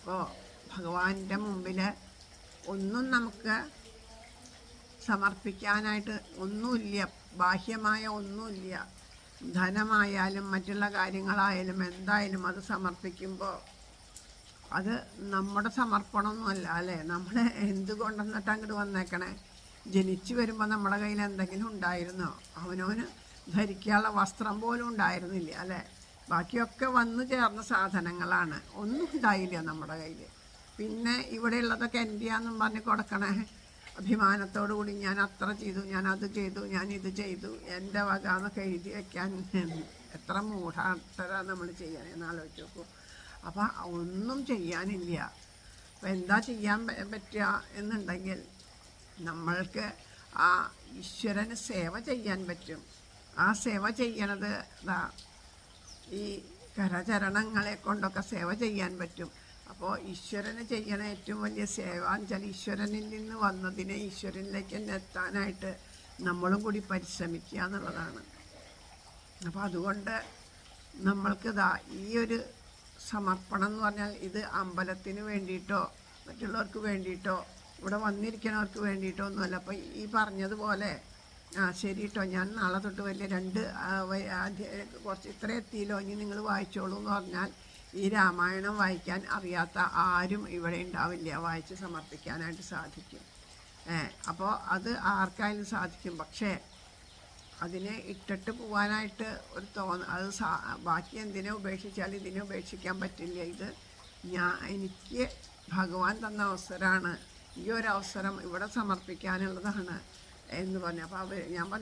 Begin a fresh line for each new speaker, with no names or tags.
അപ്പോൾ ഭഗവാന്റെ മുമ്പിൽ ഒന്നും നമുക്ക് സമർപ്പിക്കാനായിട്ട് ഒന്നുമില്ല. ബാഹ്യമായ ഒന്നുമില്ല. ധനമായാലും മറ്റുള്ള കാര്യങ്ങളായാലും എന്തായാലും അത് സമർപ്പിക്കുമ്പോൾ അത് നമ്മുടെ സമർപ്പണമൊന്നുമല്ല അല്ലേ? നമ്മൾ എന്തുകൊണ്ടെന്നിട്ട് അങ്ങോട്ട് വന്നേക്കണേ? ജനിച്ചു വരുമ്പോൾ നമ്മുടെ കയ്യിൽ എന്തെങ്കിലും ഉണ്ടായിരുന്നോ? അവനവന് ധരിക്കാനുള്ള വസ്ത്രം പോലും ഉണ്ടായിരുന്നില്ല അല്ലേ? ബാക്കിയൊക്കെ വന്നു ചേർന്ന സാധനങ്ങളാണ്. ഒന്നും ഉണ്ടായില്ല നമ്മുടെ കയ്യിൽ പിന്നെ ഇവിടെ ഉള്ളതൊക്കെ ഇവിടെയുള്ളതൊക്കെ ആണെന്നും പറഞ്ഞ് കൊടുക്കണേ. അഭിമാനത്തോടു കൂടി ഞാൻ അത്ര ചെയ്തു ഞാൻ അത് ചെയ്തു ഞാൻ ഇത് ചെയ്തു. എന്റെ വക എന്നൊക്കെ എഴുതി വയ്ക്കാൻ എത്ര മൂഢാത്തര നമ്മൾ ചെയ്യാൻ എന്നാലോചിച്ച് നോക്കൂ. അപ്പം ഒന്നും ചെയ്യാനില്ല. അപ്പം എന്താ ചെയ്യാൻ പറ്റുക എന്നുണ്ടെങ്കിൽ നമ്മൾക്ക് ആ ഈശ്വരന് സേവ ചെയ്യാൻ പറ്റും. ആ സേവ ചെയ്യണത് ഈ കരചരണങ്ങളെ കൊണ്ടൊക്കെ സേവ ചെയ്യാൻ പറ്റും. അപ്പോൾ ഈശ്വരന് ചെയ്യണ ഏറ്റവും വലിയ സേവ വെച്ചാൽ ഈശ്വരനിൽ നിന്ന് വന്നതിനെ ഈശ്വരനിലേക്ക് തന്നെ എത്താനായിട്ട് നമ്മളും കൂടി പരിശ്രമിക്കുക എന്നുള്ളതാണ്. അപ്പോൾ അതുകൊണ്ട് നമ്മൾക്ക് ഇതാ ഈ ഒരു സമർപ്പണം എന്ന് പറഞ്ഞാൽ ഇത് അമ്പലത്തിന് വേണ്ടിയിട്ടോ മറ്റുള്ളവർക്ക് വേണ്ടിയിട്ടോ ഇവിടെ വന്നിരിക്കണവർക്ക് വേണ്ടിയിട്ടോ ഒന്നുമല്ല. അപ്പോൾ ഈ പറഞ്ഞതുപോലെ ആ ശരി കേട്ടോ ഞാൻ നാളെ തൊട്ട് വലിയ രണ്ട് കുറച്ച് ഇത്ര എത്തിയില്ലോ. ഇനി നിങ്ങൾ വായിച്ചോളൂ എന്ന് പറഞ്ഞാൽ ഈ രാമായണം വായിക്കാൻ അറിയാത്ത ആരും ഇവിടെ ഉണ്ടാവില്ല. വായിച്ച് സമർപ്പിക്കാനായിട്ട് സാധിക്കും. അപ്പോൾ അത് ആർക്കായാലും സാധിക്കും. പക്ഷേ അതിനെ ഇട്ടിട്ട് പോകാനായിട്ട് ഒരു തോന്ന അത് സാ ബാക്കി എന്തിനെ ഉപേക്ഷിച്ചാൽ ഇതിനെ ഉപേക്ഷിക്കാൻ പറ്റില്ല. ഇത് ഞാൻ എനിക്ക് ഭഗവാൻ തന്ന അവസരമാണ് ഈ ഒരു അവസരം ഇവിടെ സമർപ്പിക്കാനുള്ളതാണ്. എന്ന് പറഞ്ഞു. അപ്പോൾ അവർ ഞാൻ പറഞ്ഞു